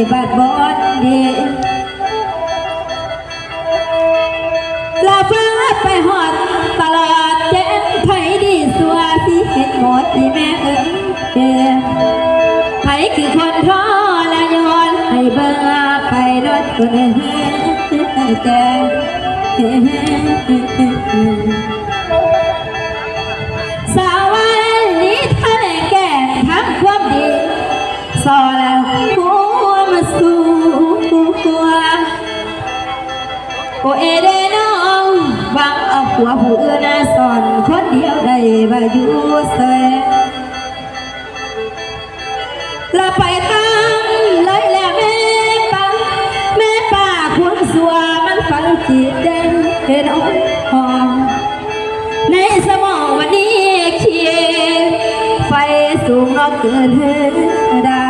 ดีลาฟ้าไปหอดตลาดแจ้งไผดีสัวสิเห็นหมดที่แม่เอ๋ยเอ๋ยไผคือคนท้อและย้อนให้เบิ่งไปรถคนแก่สาววันนี้ทะเลแก่ทำความดีสอ โอเอเดน้องหวังเอาผัวผู้อื่นน่ะสอนคนเดียวได้บ่อยู่เสยละไปตั้งเลยแหละแม่ปังแม่ป่าควงสัวมันฝังจิตเด่นเห็นอ่อนหอมในสมองวันนี้เขียไฟสูงนอกเกินดา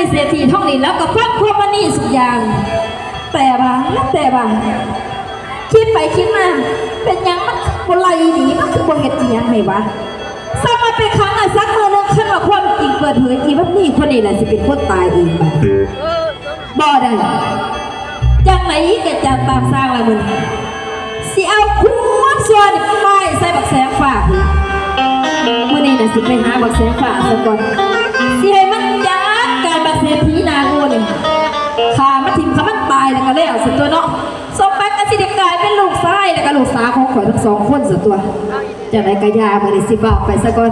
ให้เศรษฐีท่องนี้แล้วก็ครอบครัวมันนี่สุดอย่าง แต่ว่าแต่ว่าคิดไปคิดมาเป็นยังมันบไหลหนีมันคือบเห็ดอียังไงวะสามาเป็นครั้งอะสักเมื่อนึงขึ้นมาความจริงเปิดเผยอีว่านี่คนนี้แหละสิเป็นคนตายเองบ่ได้จากไหนแกจะตามสร้างละไรมึงสิเอาควบส่วนป้ายใส่บักแสงฝากมือนี้น่ะสิไปหาบักแสงฝากซะก่อนสิใขามาทิมขามันตายแล้วก็แล้วสิตัวเนาะสมบัติอสิเด็กกายเป็นลูกชายแล้วก็ลูกสาวของข่อยทั้งสองคนสิตัวจะไหนกระยามื่อนี้สิบอกไปซะก่อน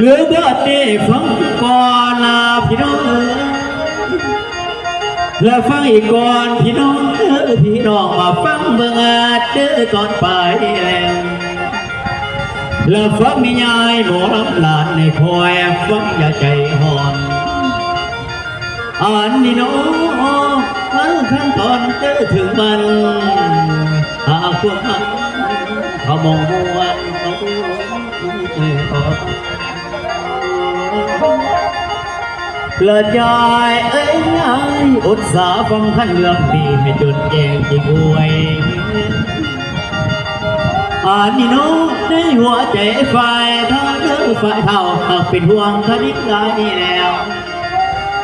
หรือเบิดนี่ฟังก่อนลาพี่น้องและฟังอีกก่อนพี่น้องเอ๋ยพี่น้องมาฟังเบิ่งอาจเด้อตอนไปแล้วแล้วฟังมียายหมอลำหลานในคอยฟังอย่าใจห่อนอ่านนี่น้องมันขั้นตอนเจอถึงมันหากพวกมันเขามองวันเขาเเลิศยายเอ้ยยายอดสาฟังขันเรื่องดีให้จนแจงจริงอวยอ่านนี่น้อในหัวใจฝ่ายทั้งเรื่องฝ่ายเท่าหากเป็นห่วงคดีลานี่แล้ว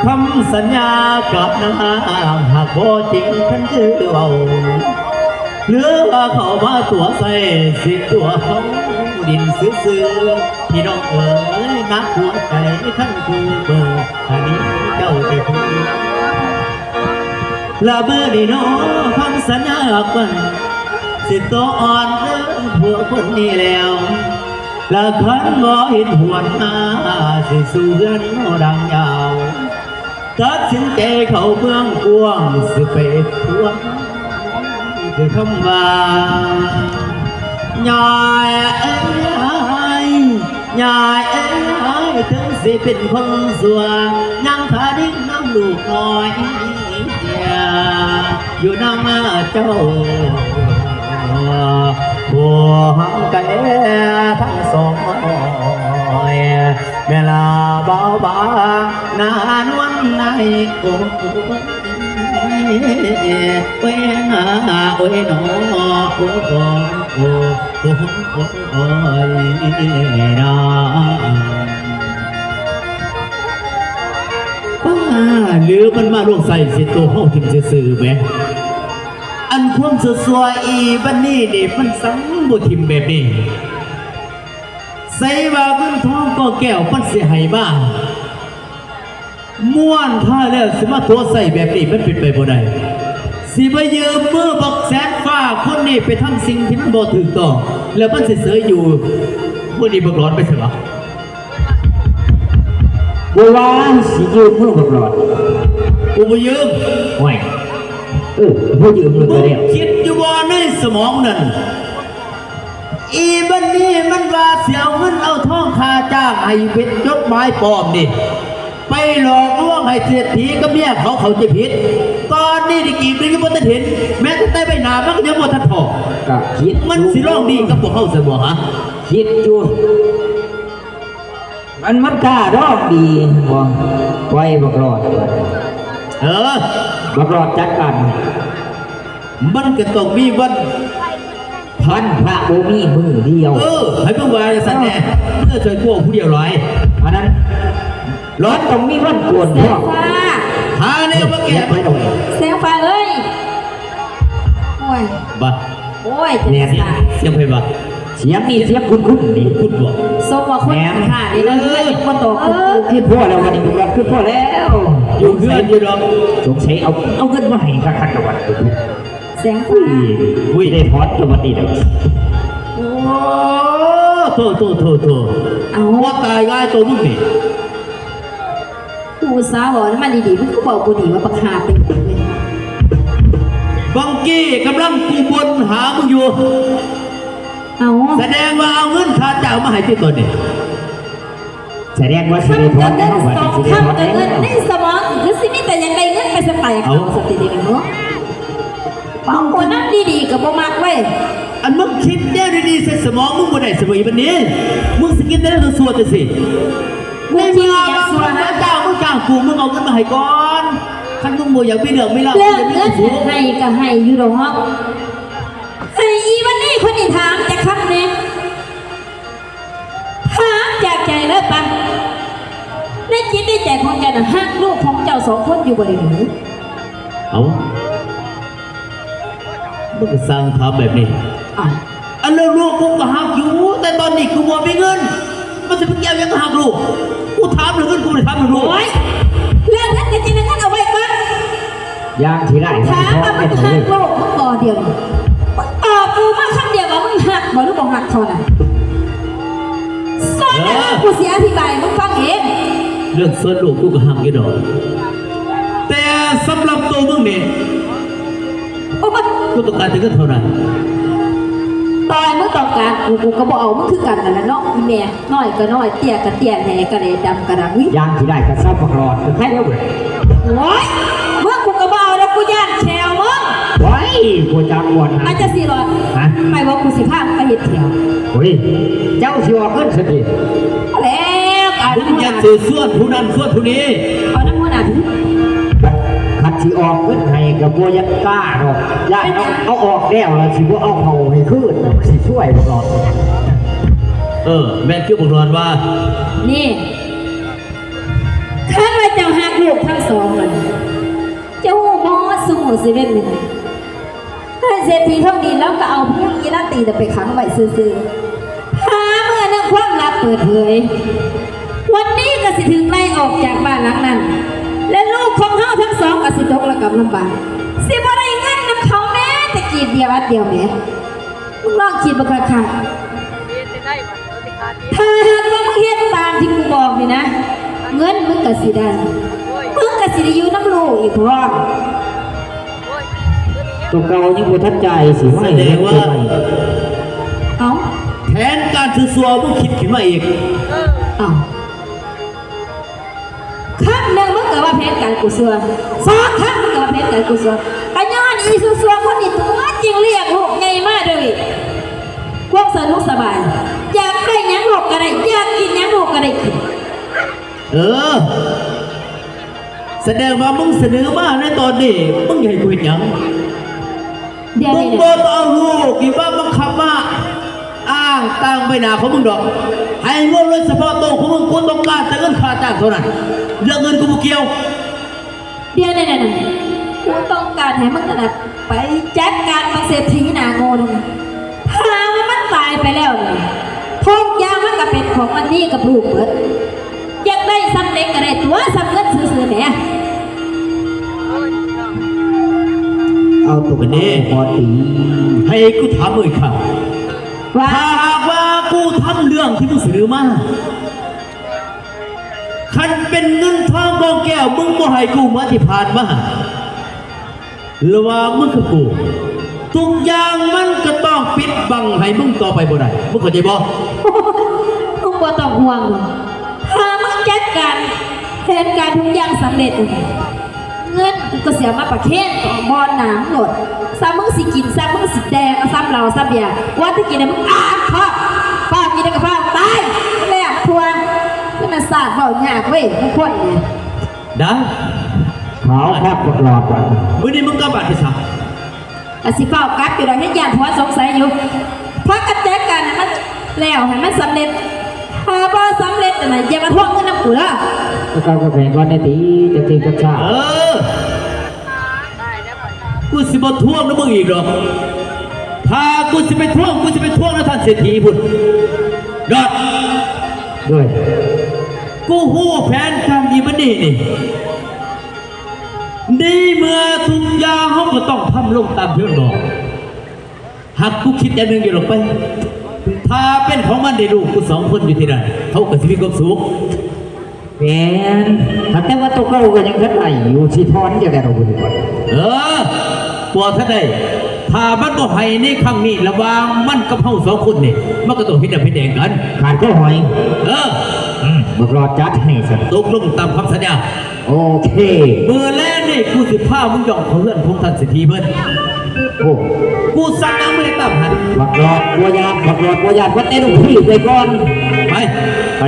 คำสัญญากับนางหากบ่จริงฉันคือเอาหลือว่าเขามาตัวใส่สิตัวเขา ดินซื้อๆพี่น้องเอ๋ยนักหัวใจท่านคือเบอร์อันนี้เจ้าจะพูดลาเบอร์นี่น้อคำสัญญากันสิตัวอ่อนเรื่องพวคนนี้แล้วละคันบ่เห็นหวนหาสิสู่เรือนดังยาวตัดสินใจเข้าเมืองกวางสิไปทวงคือคำว่ายคนสัวยังขา ดิ้งน้ำลูกน้อยอยู่น้ำมาเจ้าบัวหังกันทั้งสองเวลาเบาบางนานวันไหน โอ้เว้าโอ้ยหนอโอ้โอ้โอ้โอ้โอ้ยนาป้าหรือมันมาลวงใส่สิตัวห้องถึงจะสื่อไหมอันความสสวยอีบันนี้นี่มันสังบุทิมแบบนี้ใส่ว่าเงินทองก็แก้วมันเสียหายบ้างม่วนท่าแล้วสิมาตัวใส่แบบนี้มันเป็นไปบ่ได้ สิมายืมมือบักแสนฟ้าคนนี้ไปทำสิ่งที่มันบ่ถูกต้องแล้วมันสิเสยอยู่มื้อนี้บักร้อนไปสิวะบัวว่าสิยืมมือบักหลอดกูบ่ยืมห่วยเออผู้ยืมมือมึก็งแล้วคิดอยู่บ่ในสมองนั่นอีบันนี้มันว่าเสียวเงินเอาทองค่าจ้างให้เป็นจดหมายปลอมนี่ไปหลอกลวงให้เศรษฐีกับเมียเขาเขาจะผิด ตอนนี้ดิกีบนี่ก็บ่ทันเห็น แม้แต่ใต้ใบหน้ามันก็ยังบ่ทันพอก็คิดมันสิร้องดีกับพวกเขาซะบ่ฮะคิดอยู่มันมันกล้าร้องดีบ่ไว้บักหลอดเออบักหลอดจัดการมันก็ต้องมีวันพันพระบ่มีมือเดียว เออให้เพิ่งว่าจะสั่นแหน่เมื่อช่วยพวกผู้เดียวร้อยอันนั้นร้อนต้องมีวันโกนแสพ่องฟ้า หาแนวมาแก้เก็บไปไว้ตรงนี้แสงฟ้าเอ้ยโอ้ยบ่โอ้ยจะแหนสายเสียงเพลงบ่เสียงนี่เสียงคุ้นๆนี่คุณบอกสมว่าคนขาดนี่นะเพื่อนยังมาตกเออคือพ่อแล้ววันนี้บักหลอดคือพ่อแล้วอยู่เพื่อนอยู่ดอกสงสัยเอาเอาเงินมาให้คักๆกับวันแสงอุ้ฟ้ายอุ้ยได้พอดตัวนี้แล้วโอ้โถโถโถโถเอาว่าตายง่ายตัวมึงนี่ กูสาวบอกมันดีๆมันก็บอกกูดีว่าประคาเป็นคนเลยบังกี้กำลังกูบนหามึงอยู่ เอาแสดงว่าเอาเงินค่าจ้างมาให้ที่ตัวนี่แสดงว่าสิได้ทำพอกับดเงิแล้นววันสองนี้สิได้พอดทำกับแล้เงินวในสมองคือสิมีแต่ยังไงเงินไปสไปเขาสติดีกันเนาะบางคนนั่นดีๆกับบ่มักเว้ยอันมึงคิดแน่ดีๆใส่สมองมึงบ่ได้สมองวันนี้มึงสกินได้แล้วส่วนแต่สิกูที่อยากสวมึนงนะจ้ามึงจ้างกูมึงเอาเงินมาให้ก่อนคันมึงบ่อยากมีเรื่องมีเล่าเรื่อเงิจะนมีความสุขให้ก็ให้อยู่ดอกให้อีวันนี้คนนี้ถามจะคำนี้ถามจากใจเลยปะในจิตในใจของเจ้าน่ะฮักลูกของเจ้าสองคนอยู่บ่ได้หรือเอามึงก็สร้างทำแบบนี้อะอันเรื่องลูกกูก็หักอยู่ แต่ตอนนี้กูบ่มีเงิน มันจะไปเกี่ยวยังหักลูกกูถามเรื่องเงินกูไม่ถามเรื่องลูกโอ้ยเรื่องนั้นจะจริงนั้นเอาไว้ก่อนยางที่ไรถามพอว่าดมึไม่งถูหักกโลกมึงก่อเดียวตอบกูมาคำเดียวว่ามึงหักบ่หรือบ่หักเขาน่ะสเออกูเสียอธิบายมึงฟังเองเรื่องส่วนลูกกูก็ห้ามอยู่ดอกแต่สำหรับตัวมึงเนี่ยกูต้องการถึงเงินเท่าไหร่ ต้องการกูกูก็บอกเอามึงคือกันนั่นแหละเนาะอีแม่น้อยก็น้อยเตี้ยก็เตี้ยแหน่ก็เลยดำก็ดำวิยางที่ได้กระซับบักหลอดแค่เดียวเลยโอ้ยเมื่อกูก็บเอาแล้วกูย่านแชวมึงไว้กูจังวนอานะจจะสี่ร้อยฮะไม่ว่ากูสิพามึงไปเห็ดแถวเฮ้ยเจ้าสิว่าเพิ่นสติเอาแล้วการมึงน้ำมันอย่าอาสื่อส่วนผู้นั้นส่วนผู้นี้เอาน้ำมันอาบขัด สิออกเพิ่นให้กับบ่อยักกล้าดอกย่านเอาเอาออกแล้วแล้วสิบ่เอาเขาให้คืนสิช่วยบักหลอดเออ แม่นคือบอกนอนว่า นี่ข้างว่าเจ้าหักลูกทั้งสองเลยเจ้าบอสสูสิเว่นหนึ่งถ้าเศรษฐีเท่านี้แล้วก็เอาพวกกีฬาตีแต่ไปขังไว้ซื่อๆหาเมื่อนึกความลับเปิดเผย วันนี้ก็สิถึงไล่ออกจากบ้านหลังนั้น และลูกของเฮาทั้งสองก็สิตกระกับลำบากสิบ่ได้เงินนำเขาแม้แต่กีดเดียวอัดเดียวแหม่มึงลองคิดบักคักๆถ้าหากว่ามึงเฮ็ดตามที่กูบอกนี่นะ เงินมึงก็สิได้มึงก็สิได้อยู่น้ำลูกอีกพร้อมตัวเก่ายังบ่ทันใจสิว่าแสดงว่า เอ้าแผนการถือสัวมึงคิดขึ้นมาอีกเอ้า ครั้งหนึ่งมึงก็ว่าแผนการกูเสือสองครั้งมึงก็ว่าแผนการกูเสือก็ย้อนอีสุสัวคนนี้ตัวจริงเรียกลูกไงมาเลยความสนุกสบาย อยากได้หยังลูกก็ได้อยากกินหยังลูกก็ได้กินเออแสดงว่ามึงเสนอมาในตอนนี้มึงอยากให้กูเห็นหยังเดี๋ยวมึงนี้บ่ต้องเอาลูกอีว่ามึงขับมาอ้างตั้งใบหน้าของมึงดอก ให้เงินเลยเฉพาะตัวของมึงกูต้องการแต่เงินค่าจ้างเท่านั้นเรื่องเงินกูบ่เกี่ยว เดี๋ยวนี้นะกูต้องการให้มึงนั่นน่ะไปจัดการมาเศรษฐีหนาโง่นึงถ้าว่ามันตายไปแล้วเนี่ยทุกอย่างมันก็เป็นของมันนี่กับลูกเบิดอยากได้สำเร็จก็ได้ตัวสำเร็จซื้อๆแหมเอาตัวนี้พอตีให้กูถามมึงอีกครั้ง ว่าถ้าหากว่ากูทำเรื่องที่มึงเสนอมาคันเป็นเงินทองกองแก้วมึงบ่ให้กูมาที่ผ่านมาระหว่างมึงกับกูทุกอย่างมันก็ต้องปิดบังให้มึงต่อไปบ่ได้มึงเข้าใจบ่มึงบ่ต้องห่วงหรอกถ้ามึงจัดการเหตุการณ์ทุกอย่างสำเร็จ เงินกูก็เสียมาประเคนต่อบอนหนามหลดซ้ำมึงสิกินซ้ำมึงสิแดงเอาซ้ำเราซ้ำเบียร์ว่าที่กินเนี่ยมึงอาบพ่อป้ากินได้กับพ่อตายแม่ทวงนี่มันศาสตร์เบาหยากเว้ยทุกคนเนี่ยได้ขาวแคบบักหลอดว่ะมื้อนี้มึงกลับบ้านที่ซะกสิเฝ้ากัดอยู่ดังนี้ยานหัวสงสัยอยู่เพราะกระแจกันน่ะมันแล้วให้มันสำเร็จถ้าบ่ สำเร็จน่ะอย่ามาทวงเงินน้ำกูละแล้วก็กระแพงก้อนในตีจะตีกระชากเออ กูสิบ่ทวงนะมึงอีกหรอกถ้ากูสิไปทวงกูสิไปทวงนะท่านเศรษฐีพุ่นดอดด้วยกูหู้แผนการดีมันนี่นี่นี่เมื่อทุกอย่างเขาก็ต้องทำลงตามที่มันบอกหากกูคิดอย่างหนึ่งอยู่หรอกไป ถ้าเป็นของมันได้ลูกกูสองคนอยู่ที่นั่นเขาก็สิมีความสุขแมนถ้าแต่ว่าตัวเก่าก็ยังทันไหนอยู่สิทอนจะได้เราบุญก่อนเออตัวท่านได้ถ้ามันบ่ให้ในครั้งนี้ระหวางมันกับเฮาสองคนนี่มันก็ต้องพิจารณาแดงกัน ขาดก็หอย เอออืมบักหลอดจัดให้สักตกลงตามคำสัญญาโอเคมือแรกนี่กูสิพามึงย่องเขาเลื่อนพงทันสิทธีเพิ่น โอ้กูสั่งน้ำไม่ได้ตามหันบักหลอดบัวยาบักหลอดบัวยาวัดเต้นลูกพี่ไปก่อน ไป ไป